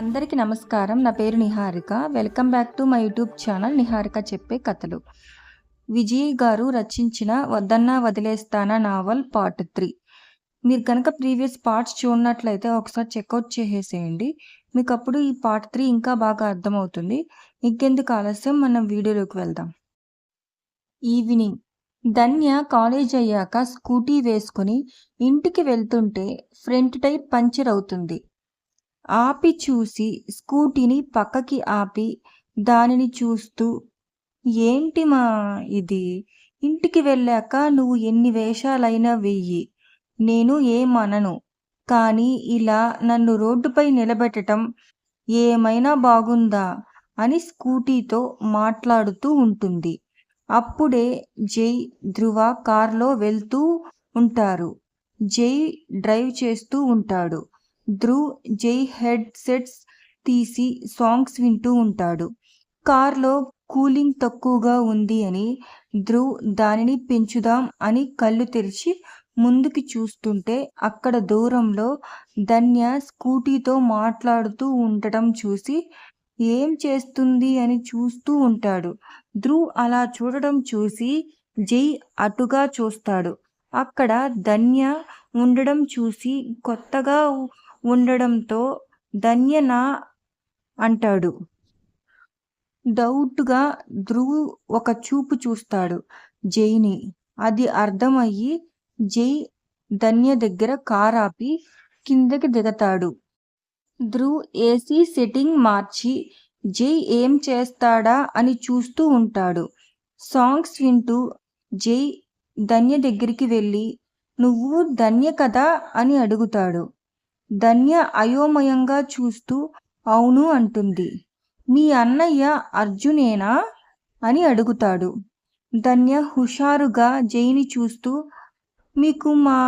అందరికీ నమస్కారం. నా పేరు Niharika. Welcome back to my YouTube channel Niharika చెప్పే కథలు. విజయ్ గారు రచించిన వద్దన్నా వదిలేస్తానా నావల్ పార్ట్ త్రీ. మీరు కనుక ప్రీవియస్ పార్ట్స్ చూడనట్లయితే ఒకసారి చెక్అవుట్ చేసేసేయండి. మీకు అప్పుడు ఈ పార్ట్ త్రీ ఇంకా బాగా అర్థమవుతుంది. ఇంకెందుకు ఆలస్యం? మనం వీడియోలోకి వెళ్దాం. ఈవినింగ్. ధన్య కాలేజ్ అయ్యాక స్కూటీ వేసుకుని ఇంటికి వెళ్తుంటే ఫ్రంట్ టైర్ పంచర్ అవుతుంది. ఆపి చూసి స్కూటీని పక్కకి ఆపి దానిని చూస్తూ ఏంటి మా ఇది? ఇంటికి వెళ్ళాక నువ్వు ఎన్ని వేషాలైనా వెయ్యి. నేను ఏమనను కానీ ఇలా నన్ను రోడ్డుపై నిలబెట్టడం ఏమైనా బాగుందా? అని స్కూటీతో మాట్లాడుతూ ఉంటుంది. అప్పుడే జై ధ్రువ కార్లో వెళ్తూ ఉంటారు. జై డ్రైవ్ చేస్తూ ఉంటాడు. ధ్రువ్ జై హెడ్ సెట్స్ తీసి సాంగ్స్ వింటూ ఉంటాడు. కార్లో కూలింగ్ తక్కువగా ఉంది అని ధ్రువ్ దానిని పెంచుదాం అని కళ్ళు తెరిచి ముందుకి చూస్తుంటే అక్కడ దూరంలో ధన్య స్కూటీతో మాట్లాడుతూ ఉండటం చూసి ఏం చేస్తుంది అని చూస్తూ ఉంటాడు. ధ్రువ్ అలా చూడడం చూసి జై అటుగా చూస్తాడు. అక్కడ ధన్య ఉండడం చూసి కొత్తగా ఉండడంతో ధన్యనా అంటాడు. డౌట్గా ధ్రువ్ ఒక చూపు చూస్తాడు. జైని అది అర్థమయ్యి జై ధన్య దగ్గర కార్ ఆపి కిందకి దిగతాడు. ధ్రువ్ ఏసీ సెట్టింగ్ మార్చి జై ఏం చేస్తాడా అని చూస్తూ ఉంటాడు. సాంగ్స్ వింటూ జై ధన్య దగ్గరికి వెళ్ళి నువ్వు ధన్య కదా అని అడుగుతాడు. ధన్య అయోమయంగా చూస్తూ అవును అంటుంది. మీ అన్నయ్య అర్జునేనా? అని అడుగుతాడు. ధన్య హుషారుగా జైని చూస్తూ మీకు మా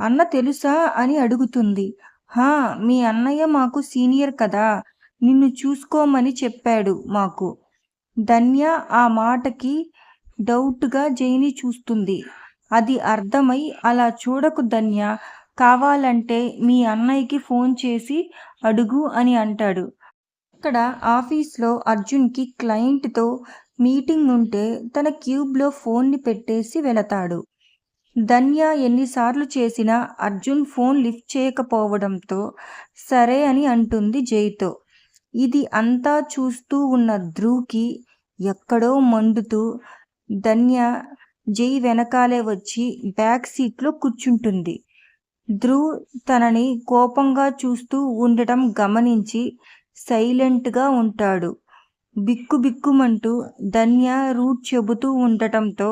అన్న తెలుసా? అని అడుగుతుంది. హా మీ అన్నయ్య మాకు సీనియర్ కదా నిన్ను చూసుకోమని చెప్పాడు మాకు. ధన్య ఆ మాటకి డౌట్గా జైని చూస్తుంది. అది అర్థమై అలా చూడకు ధన్య కావాలంటే మీ అన్నయ్యకి ఫోన్ చేసి అడుగు అని అంటాడు. అక్కడ ఆఫీస్లో అర్జున్కి క్లయింట్తో మీటింగ్ ఉంటే తన క్యూబ్లో ఫోన్ని పెట్టేసి వెళతాడు. ధన్య ఎన్నిసార్లు చేసినా అర్జున్ ఫోన్ లిఫ్ట్ చేయకపోవడంతో సరే అని అంటుంది జైతో. ఇది అంతా చూస్తూ ఉన్న ధ్రువ్కి ఎక్కడో మండుతూ ధన్య జై వెనకాలే వచ్చి బ్యాక్ సీట్లో కూర్చుంటుంది. ధ్రువ్ తనని కోపంగా చూస్తూ ఉండటం గమనించి సైలెంట్గా ఉంటాడు. బిక్కు బిక్కుమంటూ ధన్య రూట్ చెబుతూ ఉండటంతో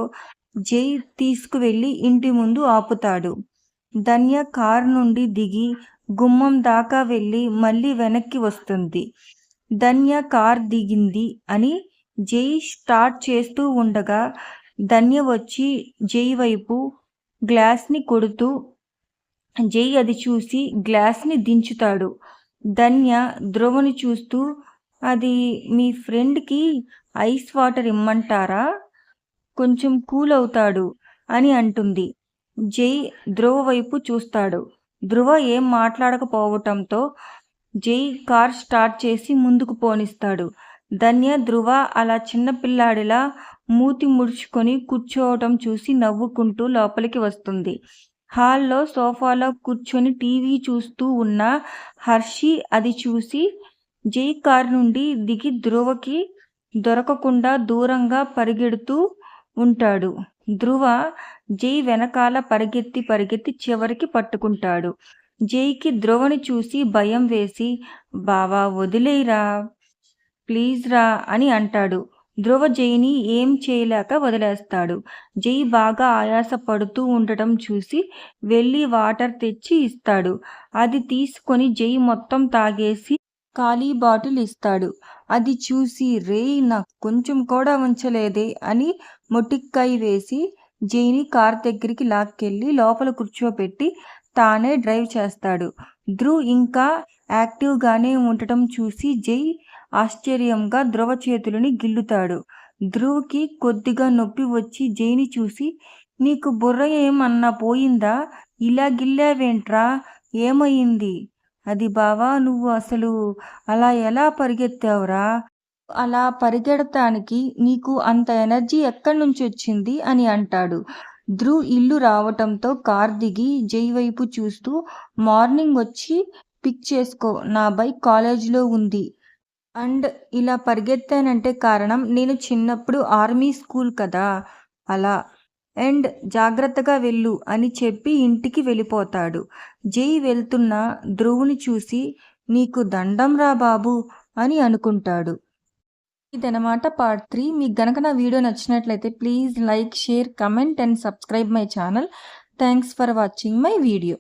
జై తీసుకువెళ్ళి ఇంటి ముందు ఆపుతాడు. ధన్య కారు నుండి దిగి గుమ్మం దాకా వెళ్ళి మళ్ళీ వెనక్కి వస్తుంది. ధన్య కార్ దిగింది అని జై స్టార్ట్ చేస్తూ ఉండగా ధన్య వచ్చి జై వైపు గ్లాస్ని కొడుతూ జై అది చూసి గ్లాస్ని దించుతాడు. ధన్య ధ్రువని చూస్తూ అది మీ ఫ్రెండ్కి ఐస్ వాటర్ ఇమ్మంటారా? కొంచెం కూల్ అవుతాడు అని అంటుంది. జై ధ్రువ వైపు చూస్తాడు. ధ్రువ ఏం మాట్లాడకపోవటంతో జై కార్ స్టార్ట్ చేసి ముందుకు పోనిస్తాడు. ధన్య ధ్రువ అలా చిన్నపిల్లాడిలా మూతి ముడుచుకొని కూర్చోవటం చూసి నవ్వుకుంటూ లోపలికి వస్తుంది. హాల్లో సోఫాలో కూర్చొని టీవీ చూస్తూ ఉన్న హర్షి అది చూసి జై కార్ నుండి దిగి ధ్రువకి దొరకకుండా దూరంగా పరిగెడుతూ ఉంటాడు. ధ్రువ జై వెనకాల పరిగెత్తి పరిగెత్తి చివరికి పట్టుకుంటాడు. జైకి ధ్రువని చూసి భయం వేసి బావా వదిలేరా ప్లీజ్ రా అని అంటాడు. ధ్రువ జైని ఏం చేయలేక వదిలేస్తాడు. జై బాగా ఆయాస పడుతూ ఉండటం చూసి వెళ్ళి వాటర్ తెచ్చి ఇస్తాడు. అది తీసుకొని జై మొత్తం తాగేసి ఖాళీ బాటిల్ ఇస్తాడు. అది చూసి రే నాకు కొంచెం కూడా ఉంచలేదే అని మొటిక్కై వేసి జైని కార్ దగ్గరికి లాక్కెళ్ళి లోపల కూర్చోపెట్టి తానే డ్రైవ్ చేస్తాడు. ధ్రువ్ ఇంకా యాక్టివ్గానే ఉండటం చూసి జై ఆశ్చర్యంగా ధ్రువ చేతులని గిల్లుతాడు. ధ్రువ్కి కొద్దిగా నొప్పి వచ్చి జైని చూసి నీకు బుర్ర ఏమన్నా పోయిందా? ఇలా గిల్లావేంట్రా? ఏమయ్యింది అది బావా నువ్వు అసలు అలా ఎలా పరిగెత్తావురా? అలా పరిగెడటానికి నీకు అంత ఎనర్జీ ఎక్కడి నుంచి వచ్చింది? అని అంటాడు. ధ్రువ్ ఇల్లు రావటంతో కార్ దిగి జై వైపు చూస్తూ మార్నింగ్ వచ్చి పిక్ చేసుకో నా బైక్ కాలేజీలో ఉంది. అండ్ ఇలా పరిగెత్తానంటే కారణం నేను చిన్నప్పుడు ఆర్మీ స్కూల్ కదా అలా. అండ్ జాగ్రత్తగా వెళ్ళు అని చెప్పి ఇంటికి వెళ్ళిపోతాడు. జై వెళ్తున్న ధ్రువుని చూసి నీకు దండం రా బాబు అని అనుకుంటాడు. ఇదనమాట పార్ట్ త్రీ. మీకు గనక నా వీడియో నచ్చినట్లయితే please like share comment and subscribe my channel. Thanks for watching my video.